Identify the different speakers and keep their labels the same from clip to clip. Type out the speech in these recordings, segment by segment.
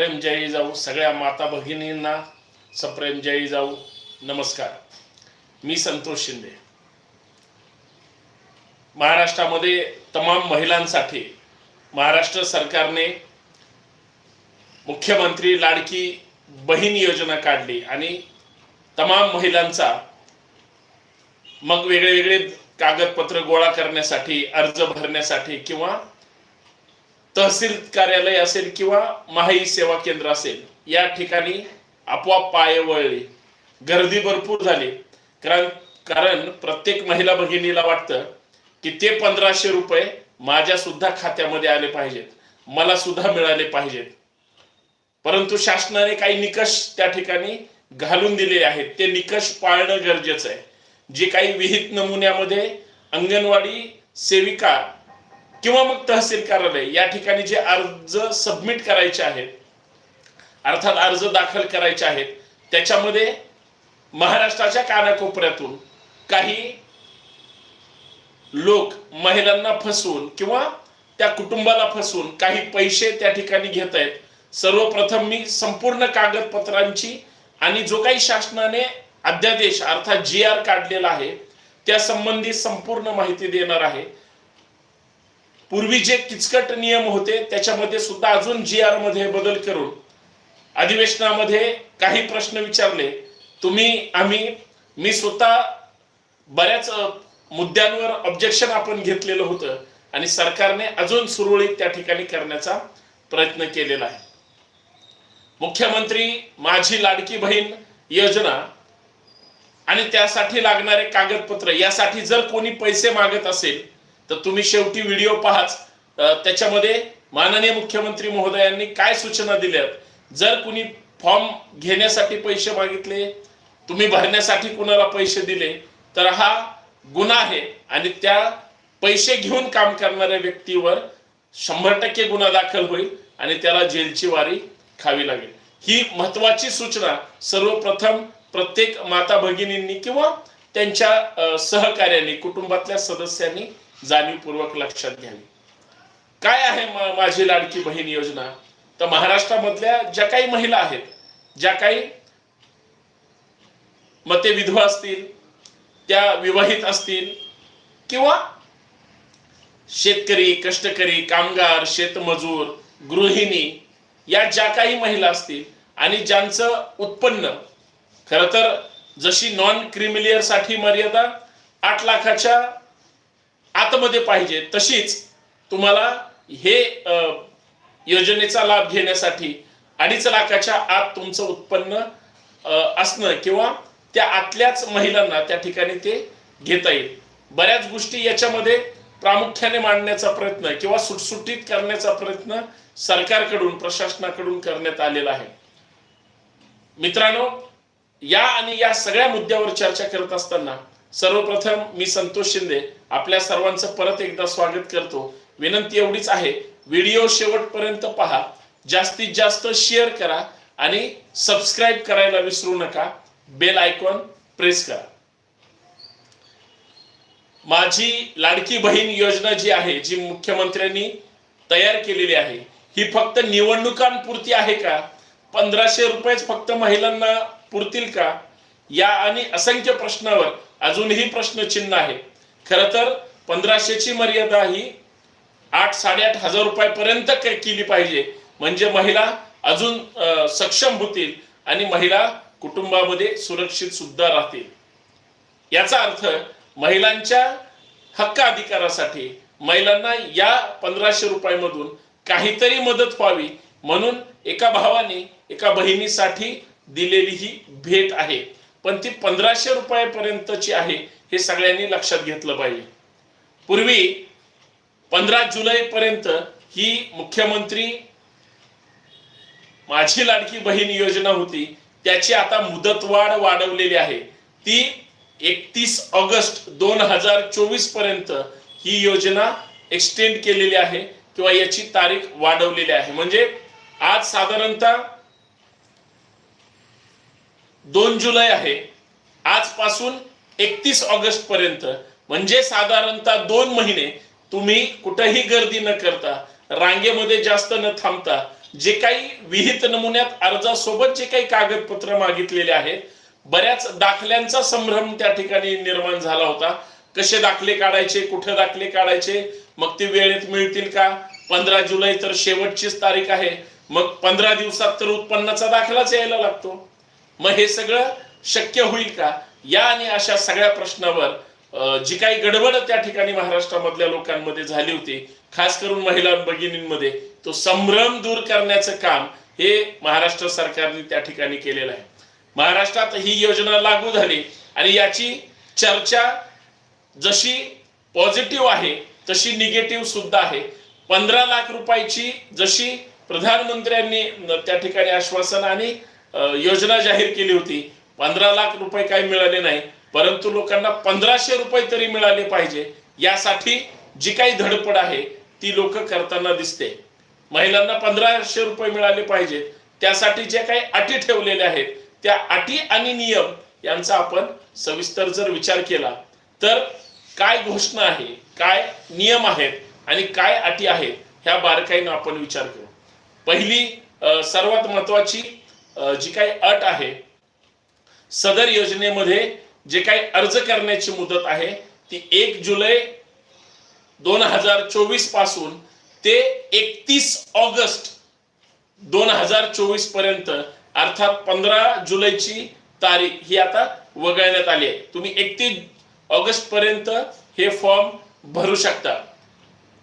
Speaker 1: प्रेम जयी जाऊ सगळ्या माता भगिनींना सप्रेम जयी जाऊ. नमस्कार. मी संतोष शिंदे. महाराष्ट्रामध्ये तमाम महिलांसाठी महाराष्ट्र सरकारने मुख्यमंत्री लाडकी बहीण योजना काढली आणि तमाम महिलांचा मग वेगळे वेगळे कागदपत्र गोळा करण्यासाठी अर्ज भरण्यासाठी किंवा तहसील कार्यालय असेल किंवा महाई सेवा केंद्र असेल या ठिकाणी आपोआप पाय वळले. गर्दी भरपूर झाली. कारण कारण प्रत्येक महिला भगिनीला वाटतं की ते पंधराशे रुपये माझ्या सुद्धा खात्यामध्ये आले पाहिजेत. मला सुद्धा मिळाले पाहिजेत. परंतु शासनाने काही निकष त्या ठिकाणी घालून दिलेले आहेत. ते निकष पाळणं गरजेचं आहे. जे काही विहित नमुन्यामध्ये अंगणवाडी सेविका किंवा मग तहसील कार्यालय या ठिकाणी जे अर्ज सबमिट करायचे आहेत अर्थात अर्ज दाखल करायचे आहेत त्याच्यामध्ये महाराष्ट्राच्या कानाकोपऱ्यातून काही लोक महिलांना फसवून किंवा त्या कुटुंबाला फसवून काही पैसे त्या ठिकाणी घेत आहेत. सर्वप्रथम मी संपूर्ण कागदपत्रांची आणि जो काही शासनाने अध्यादेश अर्थात जी आर काढलेला आहे त्या संबंधी संपूर्ण माहिती देणार आहे. पूर्वी जे किचकट नियम होते त्याच्यामध्ये सुद्धा अजून जी आरमध्ये बदल करून अधिवेशनामध्ये काही प्रश्न विचारले. तुम्ही आम्ही मी स्वतः बऱ्याच मुद्द्यांवर ऑब्जेक्शन आपण घेतलेलं होतं आणि सरकारने अजून सुरळीत त्या ठिकाणी करण्याचा प्रयत्न केलेला आहे. मुख्यमंत्री माझी लाडकी बहीण योजना आणि त्यासाठी लागणारे कागदपत्र यासाठी जर कोणी पैसे मागत असेल तर तुम्ही शेवटी व्हिडिओ पाहाच. त्याच्यामध्ये माननीय मुख्यमंत्री महोदयांनी काय सूचना दिल्यात? जर कुणी फॉर्म घेण्यासाठी पैसे मागितले तुम्ही भरण्यासाठी कुणाला पैसे दिले तर हा गुन्हा आहे आणि त्या पैसे घेऊन काम करणाऱ्या व्यक्तीवर शंभर टक्के गुन्हा दाखल होईल आणि त्याला जेलची वारी खावी लागेल. ही महत्वाची सूचना सर्वप्रथम प्रत्येक माता भगिनींनी किंवा त्यांच्या अ, सहकार्याने कुटुंबातल्या सदस्यांनी जाणीवपूर्वक लक्षात घ्यावी. काय आहे मा- माझी लाडकी बहीण योजना? तर महाराष्ट्रामधल्या ज्या काही महिला आहेत ज्या काही मते विधवा असतील त्या विवाहित असतील किंवा शेतकरी कष्टकरी कामगार शेतमजूर गृहिणी या ज्या काही महिला असतील आणि ज्यांचं उत्पन्न खर तर जशी नॉन क्रिमिलियरसाठी मर्यादा आठ लाखाच्या आतमध्ये पाहिजे तशीच तुम्हाला हे योजनेचा लाभ घेण्यासाठी अडीच लाखाच्या आत तुमचं उत्पन्न असणं किंवा त्या आतल्याच महिलांना त्या ठिकाणी ते घेता येईल. बऱ्याच गोष्टी याच्यामध्ये प्रामुख्याने मांडण्याचा प्रयत्न किंवा सुटसुटीत करण्याचा प्रयत्न सरकारकडून प्रशासनाकडून करण्यात आलेला आहे. मित्रांनो या आणि या सगळ्या मुद्द्यावर चर्चा करत असताना सर्वप्रथम मी संतोष शिंदे आपल्या सर्वांचं परत एकदा स्वागत करतो. विनंती एवढीच आहे व्हिडिओ शेवटपर्यंत पहा. जास्तीत जास्त शेअर करा आणि सबस्क्राईब करायला विसरू नका. बेल आयकॉन प्रेस करा. माझी लाडकी बहीण योजना जी आहे जी मुख्यमंत्र्यांनी तयार केलेली आहे ही फक्त निवडणुकांपुरती आहे का? पंधराशे रुपयेच फक्त महिलांना पुरतील का? या आणि असंख्य प्रश्नावर अजूनही प्रश्नचिन्ह आहे. खर तर पंधराशेची मर्यादा ही आठ साडेआठ हजार रुपयापर्यंत केली पाहिजे. म्हणजे महिला अजून सक्षम होतील आणि महिला कुटुंबामध्ये सुरक्षित सुद्धा राहतील. याचा अर्थ महिलांच्या हक्क अधिकारासाठी महिलांना या पंधराशे रुपयामधून काहीतरी मदत व्हावी म्हणून एका भावाने एका बहिणीसाठी दिलेली ही भेट आहे. पण ती पंधराशे रुपयापर्यंतची आहे हे सगळ्यांनी लक्षात घेतलं पाहिजे. पूर्वी पंधरा जुलै पर्यंत ही मुख्यमंत्री माझी लाडकी बहीण योजना होती त्याची आता मुदतवाढ वाढवलेली आहे. ती एकतीस ऑगस्ट दोन हजार चोवीसपर्यंत ही योजना एक्सटेंड केलेली आहे किंवा याची तारीख वाढवलेली आहे. म्हणजे आज साधारणतः दोन जुलै आहे. आजपासून एकतीस ऑगस्ट पर्यंत. म्हणजे साधारणतः दोन महिने तुम्ही कुठेही गर्दी न करता रांगेमध्ये जास्त न थांबता जे काही विहित नमुन्यात अर्जासोबत जे काही कागदपत्र मागितलेले आहेत बऱ्याच दाखल्यांचा संभ्रम त्या ठिकाणी निर्माण झाला होता. कसे दाखले काढायचे कुठे दाखले काढायचे मग ते वेळेत मिळतील का? पंधरा जुलै तर शेवटचीच तारीख आहे. मग पंधरा दिवसात तर उत्पन्नाचा दाखलाच यायला लागतो. मग हे सगळं शक्य होईल का? या आणि अशा सगळ्या प्रश्नावर जी काही गडबड त्या ठिकाणी महाराष्ट्रामधल्या लोकांमध्ये झाली होती खास करून महिला भगिनींमध्ये तो संभ्रम दूर करण्याचं काम हे महाराष्ट्र सरकारने त्या ठिकाणी केलेलं आहे. महाराष्ट्रात ही योजना लागू झाली आणि याची चर्चा जशी पॉझिटिव्ह आहे तशी निगेटिव्ह सुद्धा आहे. पंधरा लाख रुपयाची जशी प्रधानमंत्र्यांनी त्या ठिकाणी आश्वासन आणि योजना जाहीर केली होती. पंधरा लाख रुपये काही मिळाले नाही परंतु लोकांना पंधराशे रुपये तरी मिळाले पाहिजे. यासाठी जी काही धडपड आहे ती लोक करताना दिसते. महिलांना पंधराशे रुपये मिळाले पाहिजेत त्यासाठी जे काही अटी ठेवलेल्या आहेत त्या अटी आणि नियम यांचा आपण सविस्तर जर विचार केला तर काय घोषणा आहे काय नियम आहेत आणि काय अटी आहेत ह्या बारकाईनं आपण विचार करू. पहिली सर्वात महत्वाची जी काही अट आहे सदर योजनेमध्ये जे काही अर्ज करण्याची मुदत आहे ती एक जुलै दोन हजार चोवीसपासून ते एकतीस ऑगस्ट दोन हजार चोवीसपर्यंत अर्थात पंधरा जुलैची तारीख ही आता वगळण्यात आली आहे. तुम्ही एकतीस ऑगस्ट पर्यंत हे फॉर्म भरू शकता.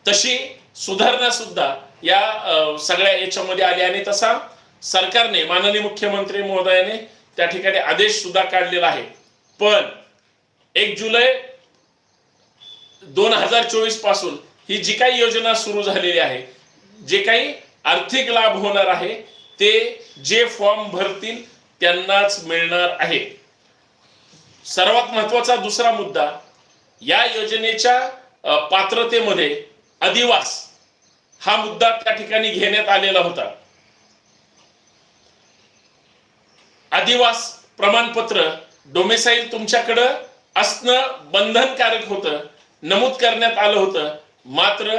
Speaker 1: तशी सुधारणा सुद्धा या सगळ्या याच्यामध्ये आली आणि तसा सरकारने माननीय मुख्यमंत्री महोदयाने त्या ठिकाणी आदेश सुद्धा काढलेला आहे. पण एक जुलै दोन हजार चोवीसपासून ही जी काही योजना सुरू झालेली आहे जे काही आर्थिक लाभ होणार आहे ते जे फॉर्म भरतील त्यांनाच मिळणार आहे. सर्वात महत्त्वाचा दुसरा मुद्दा या योजनेच्या पात्रतेमध्ये अधिवास हा मुद्दा त्या ठिकाणी घेण्यात आलेला होता. अधिवास प्रमाणपत्र डोमेसाईल तुमच्याकडं असणं बंधनकारक होतं नमूद करण्यात आलं होतं. मात्र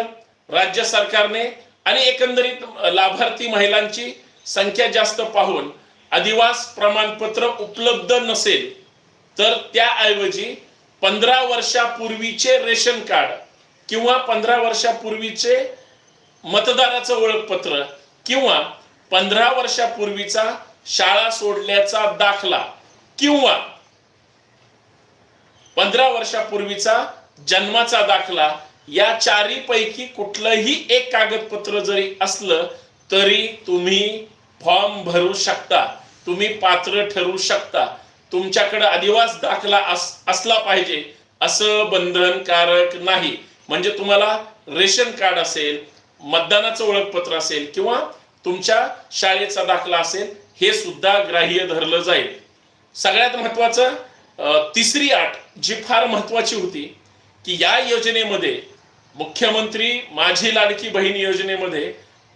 Speaker 1: राज्य सरकारने आणि एकंदरीत लाभार्थी महिलांची संख्या जास्त पाहून अधिवास प्रमाणपत्र उपलब्ध नसेल तर त्याऐवजी पंधरा वर्षापूर्वीचे रेशन कार्ड किंवा पंधरा वर्षापूर्वीचे मतदाराचं ओळखपत्र किंवा पंधरा वर्षापूर्वीचा शाळा सोडल्याचा दाखला किंवा पंधरा वर्षापूर्वीचा जन्माचा दाखला या चारी पैकी कुठलंही एक कागदपत्र जरी असलं तरी तुम्ही फॉर्म भरू शकता. तुम्ही पात्र ठरू शकता. तुमच्याकडे अधिवास दाखला अस, असला पाहिजे असं बंधनकारक नाही. म्हणजे तुम्हाला रेशन कार्ड असेल मतदानाचं ओळखपत्र असेल किंवा तुमच्या शाळेचा दाखला असेल हे सुद्धा ग्राह्य धरलं जाईल. सगळ्यात महत्वाचं तिसरी आठ जी फार महत्वाची होती की या योजनेमध्ये मुख्यमंत्री माझी लाडकी बहीण योजनेमध्ये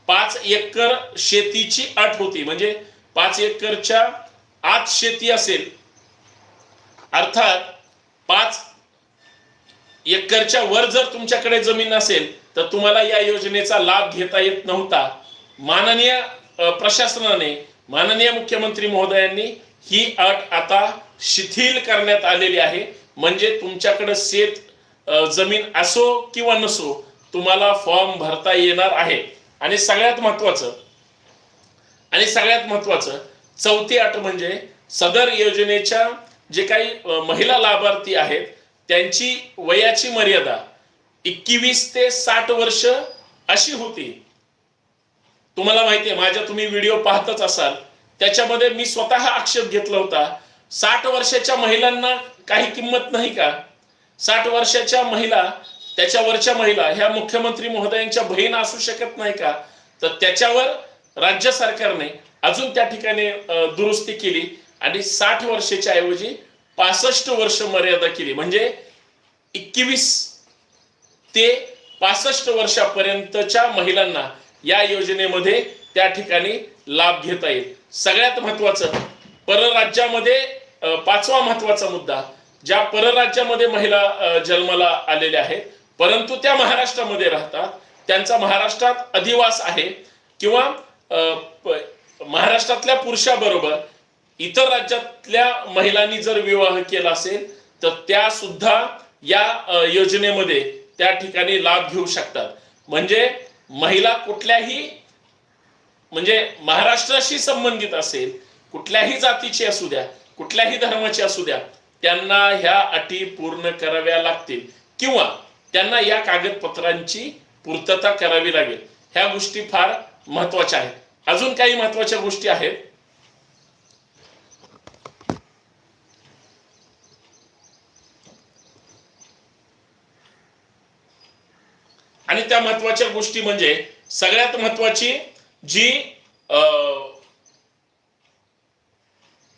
Speaker 1: पाच एकर शेतीची अट होती. म्हणजे पाच एकरच्या आत शेती असेल अर्थात पाच एकरच्या वर जर तुमच्याकडे जमीन असेल तर तुम्हाला या योजनेचा लाभ घेता येत नव्हता. माननीय प्रशासनाने माननीय मुख्यमंत्री महोदयांनी ही अट आता शिथिल करण्यात आलेली आहे. म्हणजे तुमच्याकडे शेत जमीन असो किंवा नसो तुम्हाला फॉर्म भरता येणार आहे. आणि सगळ्यात महत्वाचं आणि सगळ्यात महत्वाचं चौथी अट म्हणजे सदर योजनेच्या जे काही महिला लाभार्थी आहेत त्यांची वयाची मर्यादा एकवीस ते साठ वर्ष अशी होती. तुम्हाला माहिती आहे माझ्या तुम्ही व्हिडिओ पाहतच असाल. त्याच्यामध्ये मी स्वतः आक्षेप घेतला होता. साठ वर्षाच्या महिलांना काही किंमत नाही का? साठ वर्षाच्या महिला त्याच्यावरच्या महिला ह्या मुख्यमंत्री महोदयांच्या बहीण असू शकत नाही का? तर त्याच्यावर राज्य सरकारने अजून त्या ठिकाणी दुरुस्ती केली आणि साठ वर्षाच्या ऐवजी पासष्ट वर्ष मर्यादा केली. म्हणजे एकवीस ते पासष्ट वर्षापर्यंतच्या महिलांना या योजनेमध्ये त्या ठिकाणी लाभ घेता येईल. सगळ्यात महत्वाचं परराज्यामध्ये पाचवा महत्त्वाचा मुद्दा ज्या परराज्यामध्ये महिला जन्माला आलेल्या आहेत परंतु त्या महाराष्ट्रामध्ये राहतात त्यांचा महाराष्ट्रात अधिवास आहे किंवा महाराष्ट्रातल्या पुरुषाबरोबर इतर राज्यातल्या महिलांनी जर विवाह केला असेल तर त्या सुद्धा या योजनेमध्ये त्या ठिकाणी लाभ घेऊ शकतात. म्हणजे महिला कुठल्याही म्हणजे महाराष्ट्राशी संबंधित असेल कुठल्याही जातीची असू द्या कुठल्याही धर्माची असू द्या त्यांना ह्या अटी पूर्ण कराव्या लागतील. किंवा त्यांना या कागदपत्रांची पूर्तता करावी लागेल. ह्या गोष्टी फार महत्त्वाच्या आहेत. अजून काही महत्त्वाच्या गोष्टी आहेत. आणि त्या महत्त्वाच्या गोष्टी म्हणजे सगळ्यात महत्वाची जी अं,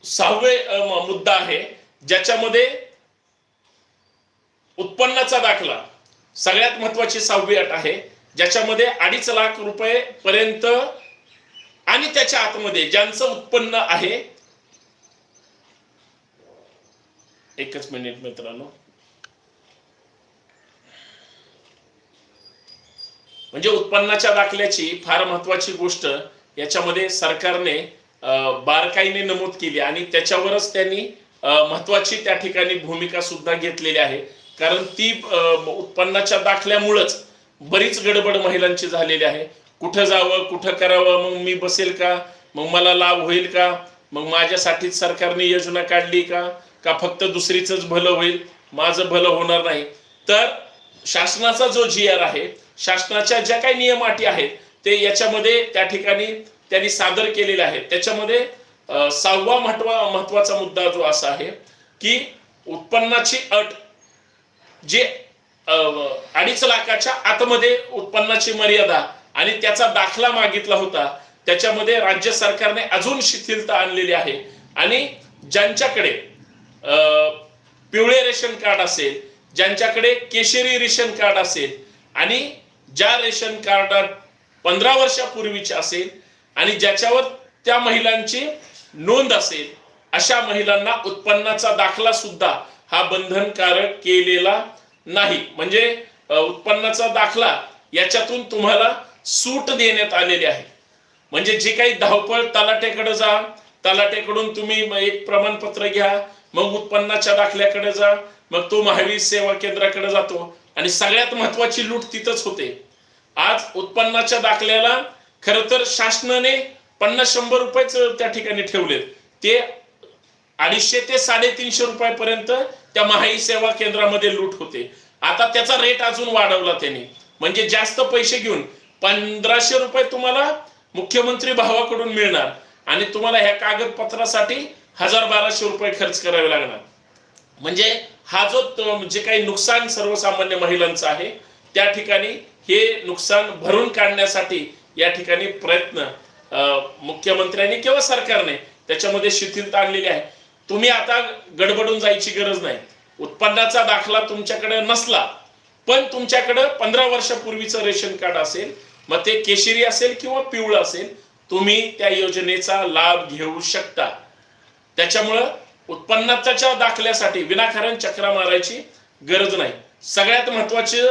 Speaker 1: सहावे मुद्दा आहे ज्याच्यामध्ये उत्पन्नाचा दाखला सगळ्यात महत्वाची सहावी अट आहे ज्याच्यामध्ये अडीच लाख रुपये पर्यंत आणि त्याच्या आतमध्ये ज्यांचं उत्पन्न आहे एकच मिनिट मित्रांनो. म्हणजे उत्पन्नाच्या दाखल्याची फार महत्वाची गोष्ट याच्यामध्ये सरकारने बारकाईने नमूद केली आणि त्याच्यावरच त्यांनी महत्वाची त्या ठिकाणी भूमिका सुद्धा घेतलेली आहे. कारण ती उत्पन्नाच्या दाखल्यामुळंच बरीच गडबड महिलांची झालेली आहे. कुठं जावं कुठं करावं मग मी बसेल का? मग मला लाभ होईल का? मग माझ्यासाठीच सरकारने योजना काढली का? का फक्त दुसरीच भलं होईल? माझं भलं होणार नाही. तर शासनाचा जो जी आर आहे शासनाच्या ज्या काही नियमाटी आहेत ते याच्यामध्ये त्या ठिकाणी त्यांनी सादर केलेले आहेत. त्याच्यामध्ये सहावा महत्वा महत्त्वाचा मुद्दा जो असा आहे की उत्पन्नाची अट जे अडीच लाखाच्या आतमध्ये उत्पन्नाची मर्यादा आणि त्याचा दाखला मागितला होता त्याच्यामध्ये राज्य सरकारने अजून शिथिलता आणलेली आहे. आणि ज्यांच्याकडे अं, पिवळे रेशन कार्ड असेल ज्यांच्याकडे केशरी रेशन कार्ड असेल आणि ज्या रेशन कार्डात पंधरा वर्षापूर्वीचे असेल आणि ज्याच्यावर त्या महिलांची नोंद असेल अशा महिलांना उत्पन्नाचा दाखला सुद्धा हा बंधनकारक केलेला नाही. म्हणजे उत्पन्नाचा दाखला याच्यातून तुम्हाला सूट देण्यात आलेली आहे. म्हणजे जे काही धावपळ तलाट्याकडे जा तलाट्याकडून तुम्ही एक प्रमाणपत्र घ्या मग उत्पन्नाच्या दाखल्याकडे जा मग तो महावीर सेवा केंद्राकडे जातो. आणि सगळ्यात महत्वाची लूट तिथंच होते. आज उत्पन्नाच्या दाखल्याला खर तर शासनाने पन्नास शंभर रुपयेच त्या ठिकाणी ठेवलेत. ते अडीचशे ते साडेतीनशे रुपयापर्यंत त्या महाई सेवा केंद्रामध्ये लूट होते. आता त्याचा रेट अजून वाढवला त्यांनी. म्हणजे जास्त पैसे घेऊन पंधराशे रुपये तुम्हाला मुख्यमंत्री भावाकडून मिळणार. आणि तुम्हाला ह्या कागदपत्रासाठी हजार बाराशे रुपये खर्च करावे लागणार. म्हणजे हा जो जे काही नुकसान सर्वसामान्य महिलांचं आहे त्या ठिकाणी हे नुकसान भरून काढण्यासाठी या ठिकाणी प्रयत्न मुख्यमंत्र्यांनी किंवा सरकारने त्याच्यामध्ये शिथिलता आणलेली आहे. तुम्ही आता गडबडून जायची गरज नाही. उत्पन्नाचा दाखला तुमच्याकडे नसला पण तुमच्याकडे पंधरा वर्षापूर्वीचं रेशन कार्ड असेल मग ते केशरी असेल किंवा पिवळं असेल तुम्ही त्या योजनेचा लाभ घेऊ शकता. त्याच्यामुळं उत्पन्नाच्या दाखल्यासाठी विनाकारण चक्रा मारायची गरज नाही. सगळ्यात महत्त्वाचे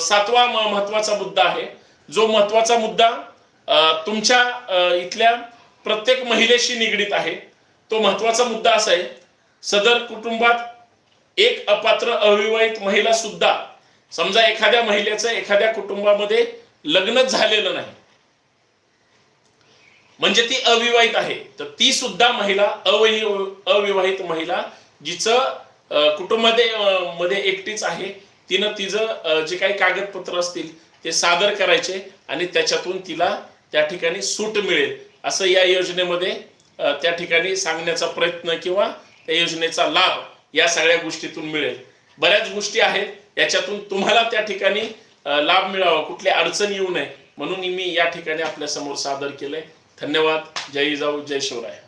Speaker 1: सातवा महत्त्वाचा मुद्दा आहे. जो महत्त्वाचा मुद्दा तुमच्या इथल्या प्रत्येक महिलेशी निगडीत आहे तो महत्त्वाचा मुद्दा असा आहे सदर कुटुंबात एक अपात्र अविवाहित महिला सुद्धा समजा एखाद्या महिलेचं एखाद्या कुटुंबामध्ये लग्नच झालेलं नाही म्हणजे ती अविवाहित आहे तर ती सुद्धा महिला अवहि अविवाहित महिला जिचं कुटुंबामध्ये मध्ये एकटीच आहे तिनं तिचं जे काही कागदपत्र असतील ते सादर करायचे आणि त्याच्यातून तिला त्या ठिकाणी सूट मिळेल. असं या योजनेमध्ये त्या ठिकाणी सांगण्याचा प्रयत्न किंवा त्या योजनेचा लाभ या सगळ्या गोष्टीतून मिळेल. बऱ्याच गोष्टी आहेत याच्यातून तुम्हाला त्या ठिकाणी लाभ मिळावा कुठली अडचण येऊ नये. म्हणून मी या ठिकाणी आपल्यासमोर सादर केलंय. धन्यवाद. जय जाऊ जय शिवराय.